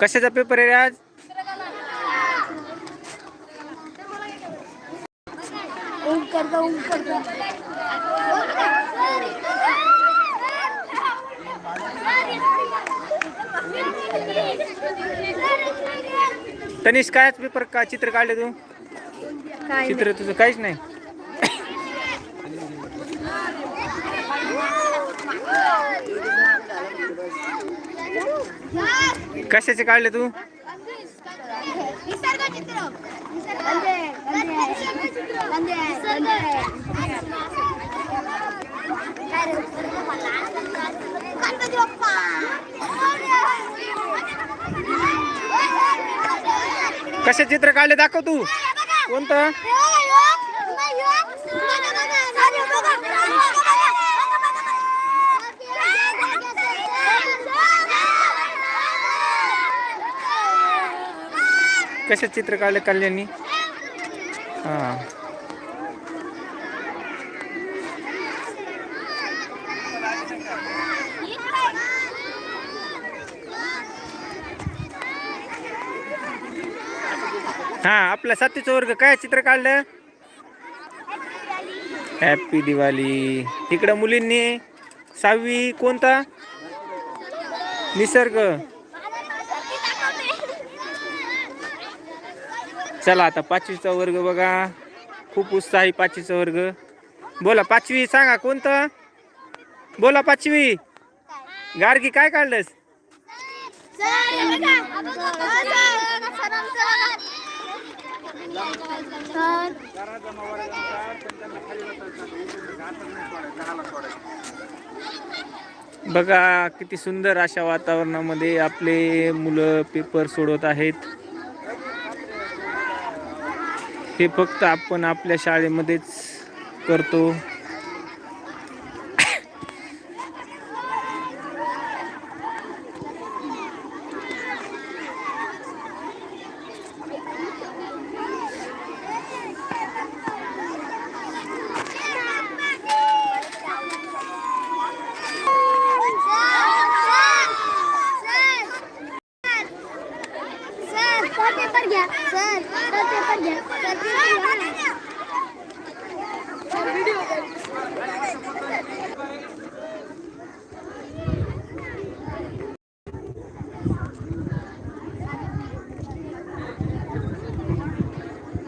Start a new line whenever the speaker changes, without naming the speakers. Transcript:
कशाचा पेपर आहे रे आज? तनिष काय पेपर का चित्र काढले तू? चित्र तुझं काहीच नाही. कशाचे काढले तू?
कसे चित्र
काढले दाखव तू. कोणतं? कशा चित्र काढले कल्याणी? हा. आपला आपल्या साथीचं वर्ग काय चित्र काढलं? हॅपी दिवाळी तिकडं मुलींनी सहावी कोणता? निसर्ग. चला आता पाचवीचा वर्ग बघा. खूप उत्साही पाचवीचा वर्ग. बोला पाचवी सांगा कोणतं? बोला पाचवी. गार्गी काय काढलंस? बघा किती सुंदर अशा वातावरणामध्ये आपले मुलं पेपर सोडवत आहेत. हे फक्त आपण आपल्या शाळेमध्येच करतो. Jaket.